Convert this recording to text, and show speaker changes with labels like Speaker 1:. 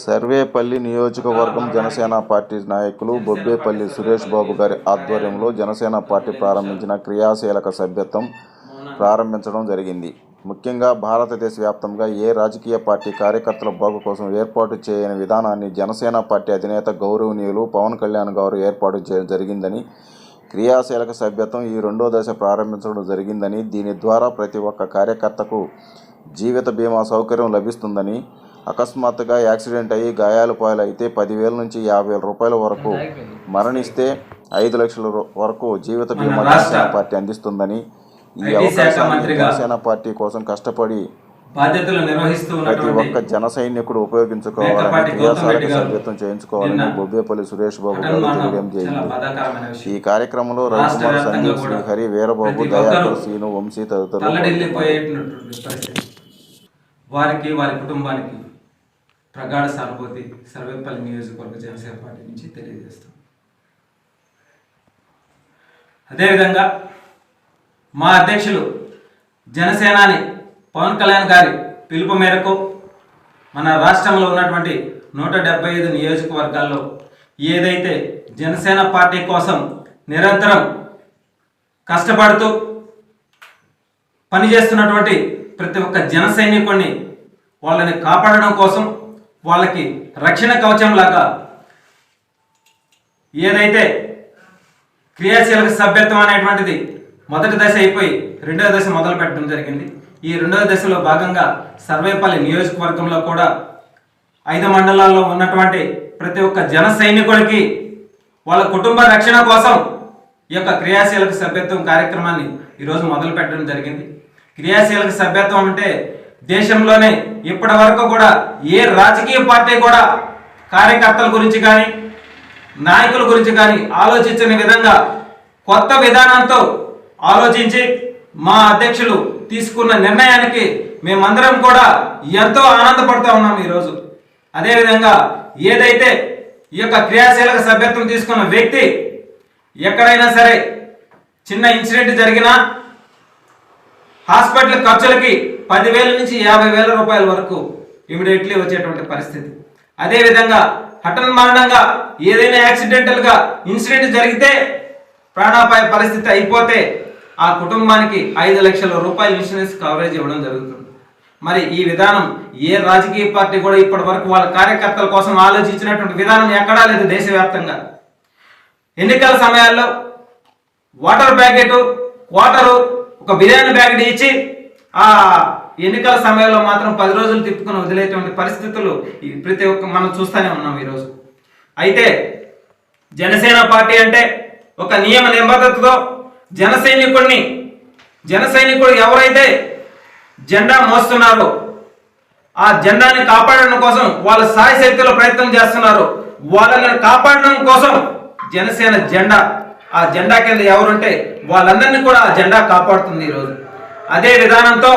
Speaker 1: సర్వేపల్లి నియోజకవర్గం జనసేన పార్టీ నాయకులు బొబ్బేపల్లి సురేష్ బాబు గారి ఆధ్వర్యంలో జనసేన పార్టీ ప్రారంభించిన క్రియాశీలక సభ్యత్వం ప్రారంభించడం జరిగింది. ముఖ్యంగా భారతదేశ వ్యాప్తంగా ఏ రాజకీయ పార్టీ కార్యకర్తల బాగు కోసం ఏర్పాటు చేయని విధానాన్ని జనసేన పార్టీ అధినేత గౌరవనీయులు పవన్ కళ్యాణ్ గారు ఏర్పాటు చేయడం జరిగిందని క్రియాశీలక సభ్యత్వం ఈ రెండో దశ ప్రారంభించడం జరిగిందని దీని ద్వారా ప్రతి ఒక్క కార్యకర్తకు జీవిత బీమా సౌకర్యం లభిస్తుందని అకస్మాత్తుగా యాక్సిడెంట్ అయ్యి గాయాలు పాలైతే పదివేల నుంచి యాభై వేల రూపాయల వరకు మరణిస్తే ఐదు లక్షల వరకు జీవిత బీమా జనసేన పార్టీ అందిస్తుందని ఈ అవకాశాన్ని జనసేన పార్టీ కోసం కష్టపడి ప్రతి ఒక్క జన సైనికుడు ఉపయోగించుకోవాలని క్రియాశీలక చేయించుకోవాలని బొబ్బేపల్లి సురేష్ బాబు గారు ఈ కార్యక్రమంలో రవికుమార్
Speaker 2: కూడా
Speaker 1: శ్రీహరి వీరబాబు దయాకర్ సీను వంశీ తదితరులు
Speaker 2: వారికి వారి కుటుంబానికి ప్రగాఢ సానుభూతి సర్వేపల్లి నియోజకవర్గ జనసేన పార్టీ నుంచి తెలియజేస్తాం. అదేవిధంగా మా అధ్యక్షులు జనసేనాని పవన్ కళ్యాణ్ గారి పిలుపు మేరకు మన రాష్ట్రంలో ఉన్నటువంటి నూట డెబ్బై ఐదు నియోజకవర్గాల్లో ఏదైతే జనసేన పార్టీ కోసం నిరంతరం కష్టపడుతూ పనిచేస్తున్నటువంటి ప్రతి ఒక్క జన సైనికుడిని వాళ్ళని కాపాడడం కోసం వాళ్ళకి రక్షణ కవచం లాగా ఏదైతే క్రియాశీలక సభ్యత్వం అనేటువంటిది మొదటి దశ అయిపోయి రెండవ దశ మొదలు పెట్టడం జరిగింది. ఈ రెండవ దశలో భాగంగా సర్వేపల్లి నియోజకవర్గంలో కూడా ఐదు మండలాల్లో ఉన్నటువంటి ప్రతి ఒక్క జన సైనికుడికి వాళ్ళ కుటుంబ రక్షణ కోసం ఈ యొక్క క్రియాశీలక సభ్యత్వం కార్యక్రమాన్ని ఈరోజు మొదలు పెట్టడం జరిగింది. క్రియాశీలక సభ్యత్వం అంటే దేశంలోనే ఇప్పటి వరకు కూడా ఏ రాజకీయ పార్టీ కూడా కార్యకర్తల గురించి కానీ నాయకుల గురించి కానీ ఆలోచించని విధంగా కొత్త విధానంతో ఆలోచించి మా అధ్యక్షులు తీసుకున్న నిర్ణయానికి మేమందరం కూడా ఎంతో ఆనందపడుతూ ఉన్నాం ఈరోజు. అదేవిధంగా ఏదైతే ఈ యొక్క క్రియాశీలక సభ్యత్వం తీసుకున్న వ్యక్తి ఎక్కడైనా సరే చిన్న ఇన్సిడెంట్ జరిగినా హాస్పిటల్ ఖర్చులకి పదివేల నుంచి యాభై వేల రూపాయల వరకు ఇమీడియట్లీ వచ్చేటువంటి పరిస్థితి. అదేవిధంగా హఠన్ మరణంగా ఏదైనా యాక్సిడెంటల్గా ఇన్సిడెంట్ జరిగితే ప్రాణాపాయ పరిస్థితి అయిపోతే ఆ కుటుంబానికి ఐదు లక్షల రూపాయల ఇన్సూరెన్స్ కవరేజ్ ఇవ్వడం జరుగుతుంది. మరి ఈ విధానం ఏ రాజకీయ పార్టీ కూడా ఇప్పటి వరకు వాళ్ళ కార్యకర్తల కోసం ఆలోచించినటువంటి విధానం ఎక్కడా లేదు దేశవ్యాప్తంగా. ఎన్నికల సమయాల్లో వాటర్ ప్యాకెట్ వాటరు ఒక బిర్యానీ ప్యాకెట్ ఇచ్చి ఆ ఎన్నికల సమయంలో మాత్రం పది రోజులు తిప్పుకొని వదిలేటువంటి పరిస్థితులు ప్రతి ఒక్క మనం చూస్తూనే ఉన్నాం ఈరోజు. అయితే జనసేన పార్టీ అంటే ఒక నియమ నిబద్ధతతో జన సైనికుడిని జన సైనికుడు ఎవరైతే జెండా మోస్తున్నారో ఆ జెండాని కాపాడడం కోసం వాళ్ళ సాయ శక్తిలో ప్రయత్నం చేస్తున్నారు. వాళ్ళని కాపాడడం కోసం జనసేన జెండా ఆ జెండా కింద ఎవరుంటే వాళ్ళందరినీ కూడా ఆ జెండా కాపాడుతుంది ఈరోజు. అదే విధానంతో